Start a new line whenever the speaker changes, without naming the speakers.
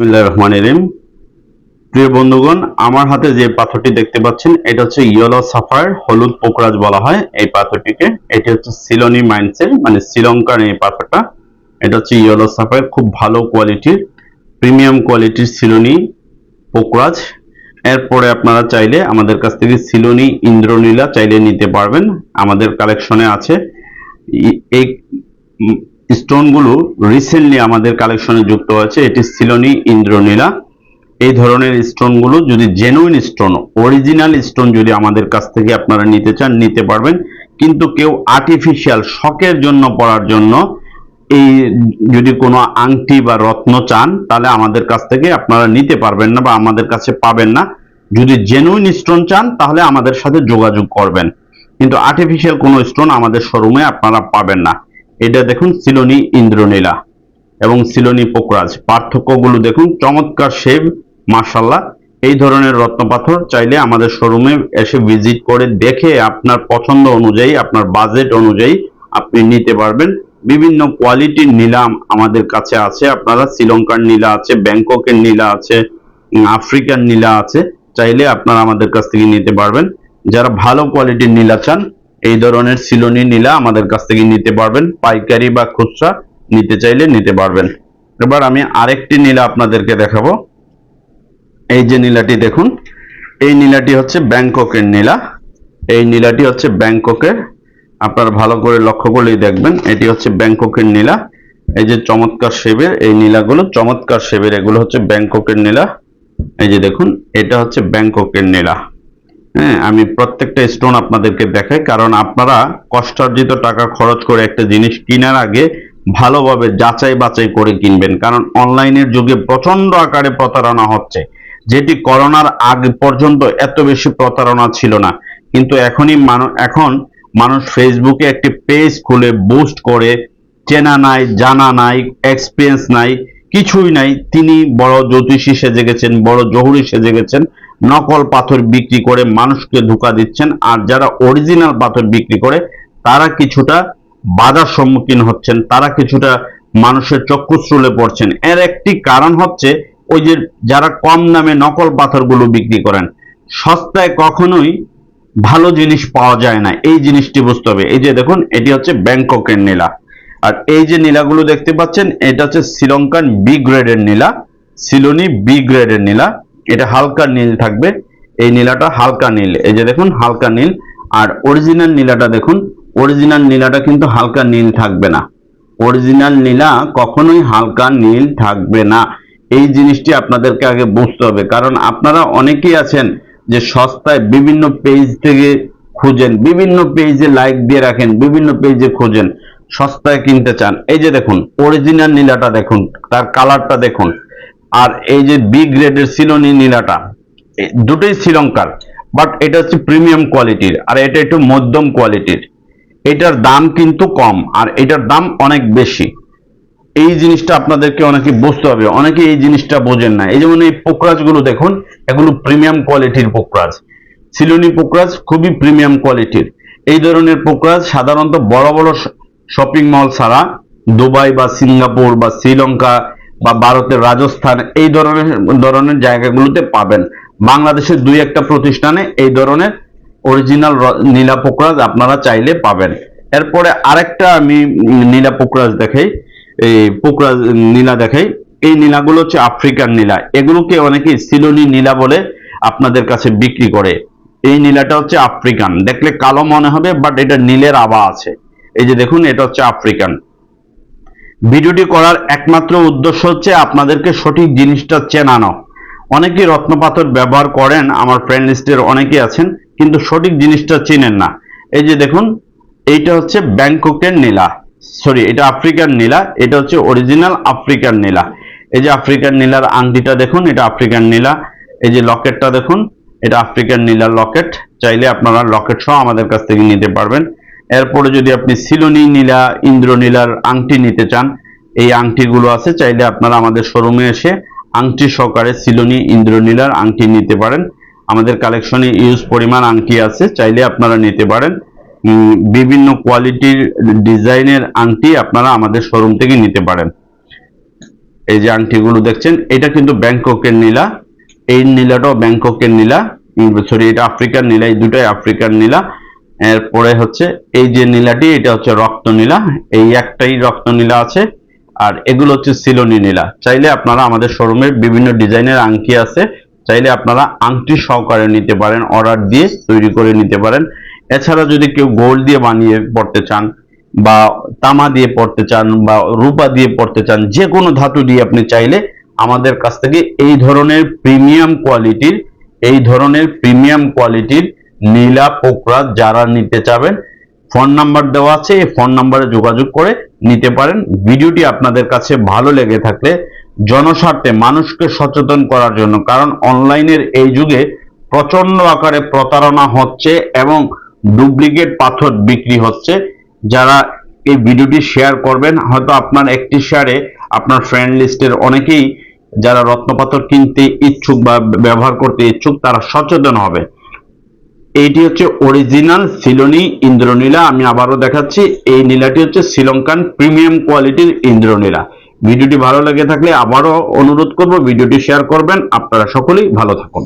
বিসমিল্লাহির রহমানির রহিম। প্রিয় বন্ধুগণ, আমার হাতে যে পাথরটি দেখতে পাচ্ছেন, এটা হচ্ছে ইয়েলো সাফার, হলুদ পোকরাজ বলা হয় এই পাথরটিকে। এটি হচ্ছে সিলোনি মাইন্সের মানে শ্রীলঙ্কার এই পাথরটা। এটা হচ্ছে ইয়েলো সাফার, খুব ভালো কোয়ালিটির, প্রিমিয়াম কোয়ালিটির সিলোনি পোকরাজ। এরপরে আপনারা চাইলে আমাদের কাছ থেকে সিলোনি ইন্দ্রনীলা চাইলে নিতে পারবেন। আমাদের কালেকশনে আছে। এই স্টোনগুলো রিসেন্টলি আমাদের কালেকশনে যুক্ত হয়েছে এটি সিলোনি ইন্দ্রনীলা। এই ধরনের স্টোনগুলো যদি জেনুইন স্টোন অরিজিনাল স্টোন যদি আমাদের কাছ থেকে আপনারা নিতে চান, নিতে পারবেন। কিন্তু কেউ আর্টিফিশিয়াল শখের জন্য পড়ার জন্য এই যদি কোনো আংটি বা রত্ন চান, তাহলে আমাদের কাছ থেকে আপনারা নিতে পারবেন না বা আমাদের কাছে পাবেন না। যদি জেনুইন স্টোন চান, তাহলে আমাদের সাথে যোগাযোগ করবেন। কিন্তু আর্টিফিশিয়াল কোনো স্টোন আমাদের শোরুমে আপনারা পাবেন না। এটা দেখুন সিলোনি ইন্দ্রনীলা এবং সিলোনি পোকরাজ। পার্থক্যগুলো দেখুন, চমৎকার শেভ মার্শাল্লাহ এই ধরনের রত্নপাথর চাইলে আমাদের শোরুমে এসে ভিজিট করে দেখে আপনার পছন্দ অনুযায়ী, আপনার বাজেট অনুযায়ী আপনি নিতে পারবেন। বিভিন্ন কোয়ালিটির নিলাম আমাদের কাছে আছে। আপনারা শ্রীলঙ্কার নীলা আছে, ব্যাংককের নীলা আছে আফ্রিকার নীলা আছে, চাইলে আপনারা আমাদের কাছ থেকে নিতে পারবেন। যারা ভালো কোয়ালিটির নীলা চান এই ধরনের সিলোনি নীলা আমাদের কাছ থেকে নিতে পারবেন। পাইকারি বা খুচরা নিতে চাইলে নিতে পারবেন। এবার আমি আরেকটি নীলা আপনাদেরকে দেখাবো। এই যে নীলাটি দেখুন, এই নীলাটি হচ্ছে ব্যাংককের নীলা। এই নীলাটি হচ্ছে ব্যাংককের। আপনারা ভালো করে লক্ষ্য করলেই দেখবেন, এটি হচ্ছে ব্যাংককের নীলা। এই যে চমৎকার শেবের এই নীলাগুলো, চমৎকার শেবের এগুলো হচ্ছে ব্যাংককের নীলা। এই যে দেখুন, এটা হচ্ছে ব্যাংককের নীলা। হ্যাঁ আমি প্রত্যেকটা স্টোন আপনাদেরকে দেখাই, কারণ আপনারা কষ্টার্জিত টাকা খরচ করে একটা জিনিস কেনার আগে ভালোভাবে যাচাই বাছাই করে কিনবেন, কারণ অনলাইনের যুগে প্রচণ্ড আকারে প্রতারণা হচ্ছে। যেটি করোনার আগ পর্যন্ত এত বেশি প্রতারণা ছিল না, কিন্তু এখনই এখন মানুষ ফেসবুকে একটি পেজ খুলে বুস্ট করে, চেনা নাই, জানা নাই এক্সপিরিয়েন্স নাই, কিছুই নাই। তিনি বড় জ্যোতিষী সেজে গেছেন, বড় জহুরি সেজে গেছেন নকল পাথর বিক্রি করে মানুষকে ধোকা দিচ্ছেন। আর যারা অরিজিনাল পাথর বিক্রি করে, তারা কিছুটা বাধার সম্মুখীন হচ্ছেন। তারা কিছুটা মানুষের চক্ষুশ্রুলে পড়ছেন। এর একটি কারণ হচ্ছে, ওই যে যারা কম দামে নকল পাথরগুলো বিক্রি করেন, সস্তায় কখনোই ভালো জিনিস পাওয়া যায় না। এই জিনিসটি বুঝতে হবে। এই যে দেখুন, এটি হচ্ছে ব্যাংককের নীলা। আর এই যে নীলাগুলো দেখতে পাচ্ছেন, এটা হচ্ছে শ্রীলঙ্কান বি গ্রেডের নীলা সিলোনি বি গ্রেডের নীলা। এটা হালকা নীল থাকবে। এই নীলাটা হালকা নীল। এই যে দেখুন, হালকা নীল। আর অরিজিনাল নীলাটা দেখুন অরিজিনাল নীলাটা কিন্তু হালকা নীল থাকবে না। অরিজিনাল নীলা কখনোই হালকা নীল থাকবে না। এই জিনিসটি আপনাদেরকে আগে বুঝতে হবে। কারণ আপনারা অনেকেই আছেন যে সস্তায় বিভিন্ন পেজ থেকে খুঁজেন, বিভিন্ন পেজে লাইক দিয়ে রাখেন, বিভিন্ন পেজে খোঁজেন, সস্তায় কিনতে চান। এই যে দেখুন অরিজিনাল নীলাটা দেখুন, তার কালারটা দেখুন। আর এই যে বি গ্রেডের সিলোনি নীলাটা দুটোই শ্রীলঙ্কার বাট এটা হচ্ছে প্রিমিয়াম কোয়ালিটির আর এটা একটু মধ্যম কোয়ালিটির এটার দাম কিন্তু কম, আর এটার দাম অনেক বেশি। এই জিনিসটা আপনাদেরকে অনেকে বুঝতে হবে, অনেকে এই জিনিসটা বোঝেন না। এই যেমন এই পোকরাজগুলো দেখুন, এগুলো প্রিমিয়াম কোয়ালিটির পোকরাজ। সিলোনি পোকরাজ খুবই প্রিমিয়াম কোয়ালিটির এই ধরনের পোকরাজ সাধারণত বড় বড় শপিং মল ছাড়া দুবাই বা সিঙ্গাপুর বা শ্রীলঙ্কা বা ভারতের রাজস্থান এই ধরনের ধরনের জায়গাগুলোতে পাবেন। বাংলাদেশের দুই একটা প্রতিষ্ঠানে এই ধরনের অরিজিনাল নীলা পোকরাজ আপনারা চাইলে পাবেন। এরপরে আরেকটা আমি নীলা পোকরাজ দেখাই, এই পোকরাজ নীলা দেখাই। এই নীলাগুলো হচ্ছে আফ্রিকান নীলা। এগুলোকে অনেকে সিলোনি নীলা বলে আপনাদের কাছে বিক্রি করে। এই নীলাটা হচ্ছে আফ্রিকান। দেখলে কালো মনে হবে বাট এটা নীলের আভা আছে। এই যে দেখুন, এটা হচ্ছে আফ্রিকান। ভিডিওটি করার একমাত্র উদ্দেশ্য হচ্ছে আপনাদেরকে সঠিক জিনিসটা চেনানো। অনেকেই রত্নপাথর ব্যবহার করেন, আমার ফ্রেন্ড লিস্টের অনেকেই আছেন, কিন্তু সঠিক জিনিসটা চেনেন না। এই যে দেখুন, এইটা হচ্ছে ব্যাংককের নীলা। সরি এটা আফ্রিকান নীলা, এটা হচ্ছে অরিজিনাল আফ্রিকান নীলা। এই যে আফ্রিকান নীলার আংটিটা দেখুন, এটা আফ্রিকান নীলা। এই যে লকেটটা দেখুন, এটা আফ্রিকান নীলার লকেট। চাইলে আপনারা লকেট সহ আমাদের কাছ থেকে নিতে পারবেন। এরপরে যদি আপনি সিলোনি নীলা ইন্দ্রনীলার আংটি নিতে চান, এই আংটিগুলো আছে, চাইলে আপনারা আমাদের শোরুমে এসে আংটি সহকারে সিলোনি ইন্দ্রনীলার আংটি নিতে পারেন। আমাদের কালেকশনে ইউজ পরিমাণ আংটি আছে, চাইলে আপনারা নিতে পারেন। বিভিন্ন কোয়ালিটির ডিজাইনের আংটি আপনারা আমাদের শোরুম থেকে নিতে পারেন। এই যে আংটিগুলো দেখছেন, এটা কিন্তু ব্যাংককের নীলা, এই নীলাটাও ব্যাংককের নীলা সরি এটা আফ্রিকার নীলা, এই দুটাই আফ্রিকার নীলা। এরপরে হচ্ছে এই যে নীলাটি, এটা হচ্ছে রক্ত নীলা। এই একটাই রক্ত নীলা আছে। আর এগুলো হচ্ছে সিলোনি নীলা। চাইলে আপনারা আমাদের শোরুমের বিভিন্ন ডিজাইনের আংটি আছে। চাইলে আপনারা আংটি সহকারে নিতে পারেন, অর্ডার দিয়ে তৈরি করে নিতে পারেন। এছাড়া যদি কেউ গোল্ড দিয়ে বানিয়ে পড়তে চান বা তামা দিয়ে পড়তে চান বা রূপা দিয়ে পড়তে চান যে কোনো ধাতু দিয়ে আপনি চাইলে আমাদের কাছ থেকে এই ধরনের প্রিমিয়াম কোয়ালিটির, এই ধরনের প্রিমিয়াম কোয়ালিটির নীলা পোকরা যারা নিতে চাবেন, ফোন নাম্বার দেওয়া আছে, এই ফোন নাম্বারে যোগাযোগ করে নিতে পারেন। ভিডিওটি আপনাদের কাছে ভালো লেগে থাকলে জনস্বার্থে মানুষকে সচেতন করার জন্য, কারণ অনলাইনের এই যুগে প্রচণ্ড আকারে প্রতারণা হচ্ছে এবং ডুপ্লিকেট পাথর বিক্রি হচ্ছে। যারা এই ভিডিওটি শেয়ার করবেন, হয়তো আপনার একটি শেয়ারে আপনার ফ্রেন্ড লিস্টের অনেকেই যারা রত্নপাথর কিনতে ইচ্ছুক বা ব্যবহার করতে ইচ্ছুক, তারা সচেতন হবে। এইটি হচ্ছে অরিজিনাল সিলোনি ইন্দ্রনীলা, আমি আবারও দেখাচ্ছি। এই নীলাটি হচ্ছে শ্রীলঙ্কান প্রিমিয়াম কোয়ালিটির ইন্দ্রনীলা। ভিডিওটি ভালো লেগে থাকলে আবারও অনুরোধ করব, ভিডিওটি শেয়ার করবেন। আপনারা সকলেই ভালো থাকুন।